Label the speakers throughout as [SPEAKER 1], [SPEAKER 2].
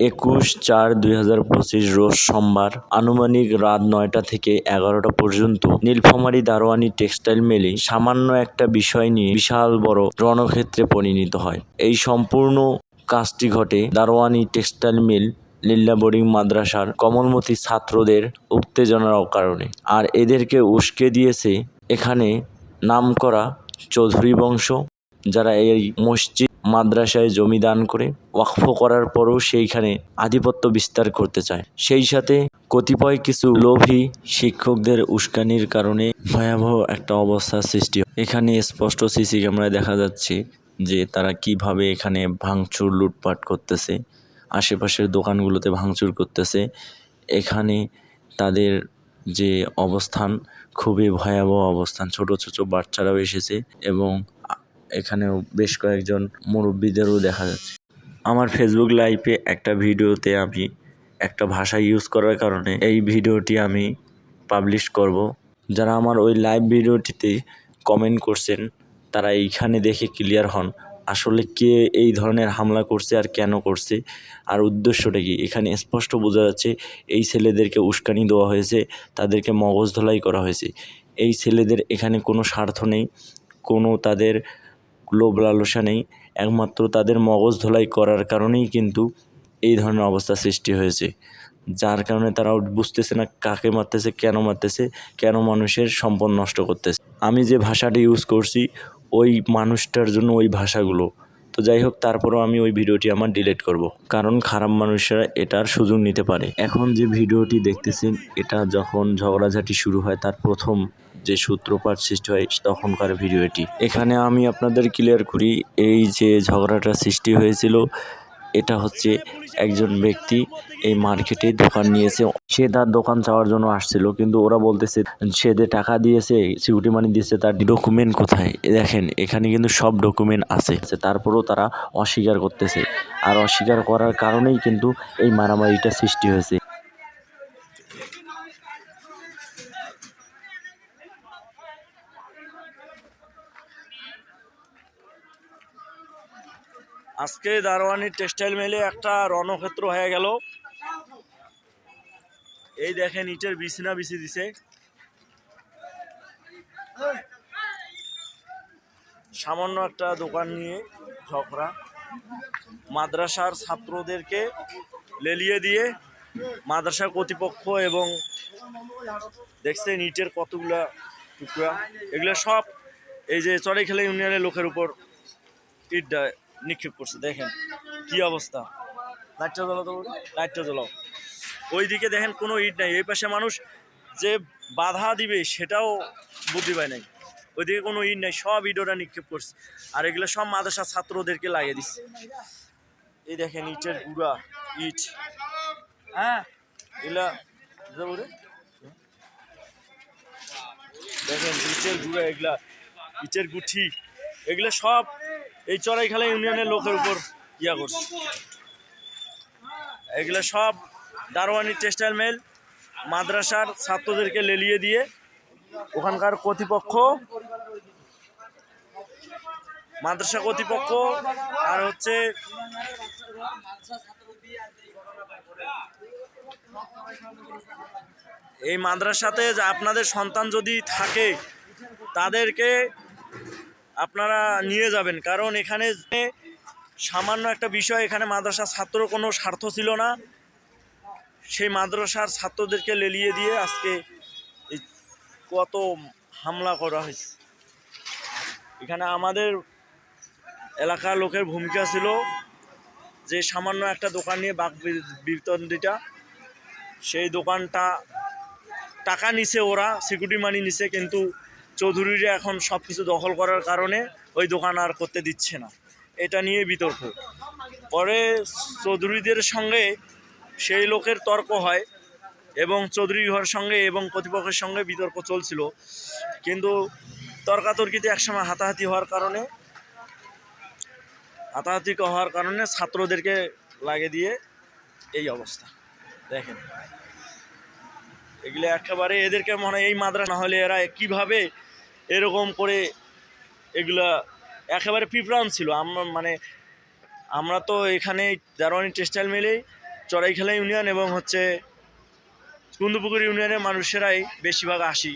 [SPEAKER 1] একুশ চার দুই হাজার পঁচিশ রোজ সোমবার আনুমানিক রাত নয়টা থেকে এগারোটা পর্যন্ত নীলফামারী দারোয়ানি টেক্সটাইল মেলে সামান্য একটা বিষয় নিয়ে বিশাল বড় রণক্ষেত্রে পরিণত হয়। এই সম্পূর্ণ কাজটি ঘটে দারোয়ানি টেক্সটাইল মিল লিল্লা বোর্ডিং মাদ্রাসার কমলমতি ছাত্রদের উত্তেজনার কারণে। আর এদেরকে উস্কে দিয়েছে এখানে নামকরা চৌধুরী বংশ, যারা এই মসজিদ মাদ্রাসায় জমি দান করে ওয়াকফ করার পরও সেইখানে আধিপত্য বিস্তার করতে চায়। সেই সাথে কতিপয় কিছু লোভী শিক্ষকদের উস্কানির কারণে ভয়াবহ একটা অবস্থার সৃষ্টি হয়। এখানে স্পষ্ট সিসি ক্যামেরায় দেখা যাচ্ছে যে তারা কীভাবে এখানে ভাঙচুর, লুটপাট করতেছে, আশেপাশের দোকানগুলোতে ভাঙচুর করতেছে। এখানে তাদের যে অবস্থান, খুবই ভয়াবহ অবস্থান। ছোট ছোট বাচ্চারাও এসেছে এবং এখানেও বেশ কয়েকজন মুরব্বীদেরও দেখা যাচ্ছে। আমার ফেসবুক লাইভে একটা ভিডিওতে আমি একটা ভাষা ইউজ করার কারণে এই ভিডিওটি আমি পাবলিশ করব। যারা আমার ওই লাইভ ভিডিওটিতে কমেন্ট করছেন, তারা এইখানে দেখে ক্লিয়ার হন আসলে কে এই ধরনের হামলা করছে আর কেন করছে। আর উদ্দেশ্যটা কি? এখানে স্পষ্ট বোঝা যাচ্ছে এই ছেলেদেরকে উস্কানি দেওয়া হয়েছে, তাদেরকে মগজ ধোলাই করা হয়েছে। এই ছেলেদের এখানে কোনো স্বার্থ নেই, কোনো তাদের লোভ লালসা নেই একমাত্র তাদের মগজ ধোলাই করার কারণেই কিন্তু এই ধরনের অবস্থা সৃষ্টি হয়েছে। যার কারণে তারা বুঝতেছে না কাকে মারতেছে, কেন মারতেছে, কেন মানুষের সম্পদ নষ্ট করতেছে। আমি যে ভাষাটি ইউজ করছি, ওই মানুষটার জন্য ওই ভাষাগুলো। তো যাই হোক, তারপরও আমি ওই ভিডিওটি আমার ডিলিট করব। কারণ খারাপ মানুষেরা এটার সুযোগ নিতে পারে। এখন যে ভিডিওটি দেখতেছেন, এটা যখন ঝগড়াঝাটি শুরু হয়, তার প্রথম যে সূত্রপাত সৃষ্টি হয় তখনকার ভিডিও এটি এখানে আমি আপনাদের ক্লিয়ার করি, এই যে ঝগড়াটা সৃষ্টি হয়েছিল, এটা হচ্ছে একজন ব্যক্তি এই মার্কেটে দোকান নিয়েছে। সে তার দোকান চাওয়ার জন্য আসছিল, কিন্তু ওরা বলতেছে সে যে টাকা দিয়েছে সিকিউরিটি মানি দিয়েছে, তার ডকুমেন্ট কোথায়? দেখেন, এখানে কিন্তু সব ডকুমেন্ট আছে। তারপরেও তারা অস্বীকার করতেছে। আর অস্বীকার করার কারণেই কিন্তু এই মারামারিটা সৃষ্টি হয়েছে। আজকে দারোয়ানির টেক্সটাইল মেলে একটা রণক্ষেত্র হয়ে গেল। এই দেখেন ইটের বিছনা বিছি দিছে। সামান্য একটা দোকান নিয়ে ঝগড়া। মাদ্রাসার ছাত্রদেরকে লেলিয়ে দিয়ে মাদ্রাসা কর্তৃপক্ষ এবং দেখছেন ইটের কতগুলা টুকরা। এগুলো সব এই যে চড়াইখেলা ইউনিয়নের লোকের উপর ইট নিক্ষেপ করছে দেখেন কি অবস্থা। লাইটটা জ্বলো তো লাইটটা জ্বলাও। ওইদিকে দেখেন কোনো ইট নাই এই পাশে মানুষ যে বাধা দিবে সেটাও বুদ্ধি পায় নাই। ওইদিকে কোনো ইট নাই সব ইট ওরা নিক্ষেপ করছে। আর এগুলো সব মাদ্রাসা ছাত্রদেরকে লাগিয়ে দিচ্ছে। এই দেখেন ইটের গুড়া ইট। হ্যাঁ? এগুলা দেখেন ইটের গুড়া এগুলা ইটের গুঠি এগুলো সব এই চড়াই চড়াইখালা ইউনিয়নের লোকের উপর ইয়া করছে। এগুলো সব দারোয়ানি টেক্সটাইল মেল, মাদ্রাসার ছাত্রদেরকে লেলিয়ে দিয়ে ওখানকার কর্তৃপক্ষ, মাদ্রাসা কর্তৃপক্ষ আর হচ্ছে এই মাদ্রাসাতে আপনাদের সন্তান যদি থাকে, তাদেরকে আপনারা নিয়ে যাবেন। কারণ এখানে সামান্য একটা বিষয়, এখানে মাদ্রাসার ছাত্র কোনো স্বার্থ ছিল না। সেই মাদ্রাসার ছাত্রদেরকে লেলিয়ে দিয়ে আজকে কত হামলা করা হয়েছে। এখানে আমাদের এলাকার লোকের ভূমিকা ছিল যে সামান্য একটা দোকান নিয়ে বাক বিতন্ডিটা সেই দোকানটা টাকা নিছে ওরা সিকিউরিটি মানি নিছে, কিন্তু চৌধুরীরা এখন সব কিছু দখল করার কারণে ওই দোকান আর করতে দিচ্ছে না। এটা নিয়ে বিতর্ক। পরে চৌধুরীদের সঙ্গে সেই লোকের তর্ক হয় এবং চৌধুরী ঘরের সঙ্গে এবং কর্তৃপক্ষের সঙ্গে বিতর্ক চলছিল। কিন্তু তর্কাতর্কিতে একসময় হাতাহাতি হওয়ার কারণে, হাতাহাতি হওয়ার কারণে ছাত্রদেরকে লাগে দিয়ে এই অবস্থা। দেখেন। এগুলো একেবারে এদেরকে মনে হয় এই মাদ্রাসা না হলে এরা কীভাবে এরকম করে এগুলা একেবারে পিঁপড়ান ছিল। আমরা মানে আমরা তো এখানে দারোয়ানি টেক্সটাইল মেলেই
[SPEAKER 2] চড়াইখেলা ইউনিয়ন এবং হচ্ছে কুন্দুপুকুর ইউনিয়নের মানুষেরাই বেশিরভাগ আসি।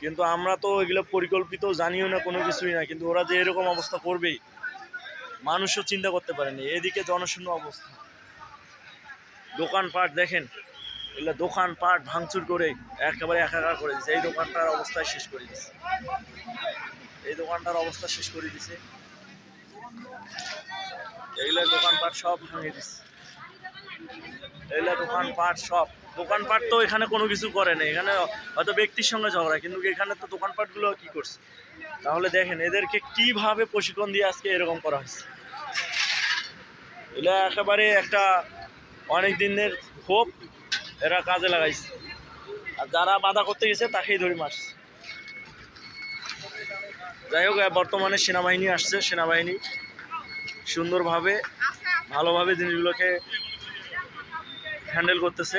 [SPEAKER 2] কিন্তু আমরা তো এগুলো পরিকল্পিত জানিও না, কোনো কিছুই না, কিন্তু ওরা যে এরকম অবস্থা করবে মানুষও চিন্তা করতে পারেনি। এদিকে জনশূন্য অবস্থা। দোকানপাট দেখেন এগুলো দোকানপাট ভাঙচুর করে একেবারে একাকার করে দিচ্ছে এই দোকানটার অবস্থায় শেষ করে দিচ্ছে এই দোকানটার অবস্থা শেষ করে দিছে। এইগুলো দোকানপাট সব ভেঙে দিচ্ছে এইগুলো দোকানপাট সব দোকানপাট তো এখানে কোনো কিছু করে না এখানে হয়তো ব্যক্তির সঙ্গে ঝগড়া, কিন্তু এখানে তো দোকানপাটগুলো কি করছে? তাহলে দেখেন, এদেরকে কীভাবে প্রশিক্ষণ দিয়ে আজকে এরকম করা হয়েছে? এগুলো একেবারে একটা অনেক দিনের ক্ষোভ। এরা কাজে লাগাইছে। আর যারা বাধা করতে গেছে, তাকেই ধরে মারছে। যাই হোক বর্তমানে সেনাবাহিনী আসছে। সেনাবাহিনী সুন্দরভাবে, ভালোভাবে জিনিসগুলোকে হ্যান্ডেল করতেছে।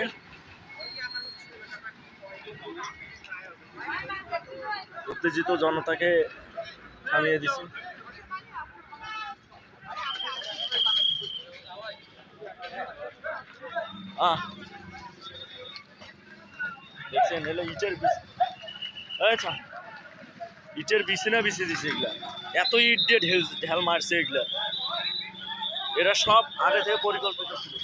[SPEAKER 2] উত্তেজিত জনতাকে থামিয়ে দিছে। আহ দেখছেন, এলো ইটের বিছ আচ্ছা ইটের বিছানা বিছিয়ে দিছে এগুলা? এত ইট দিয়ে ঢেল ঢেল মারছে এগুলা। এরা সব আগে থেকে পরিকল্পিত ছিল।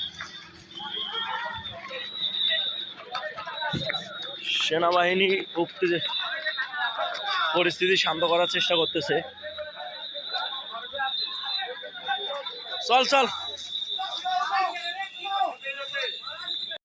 [SPEAKER 2] সেনাবাহিনী উত্তেজে পরিস্থিতি শান্ত করার চেষ্টা করতেছে। চল চল।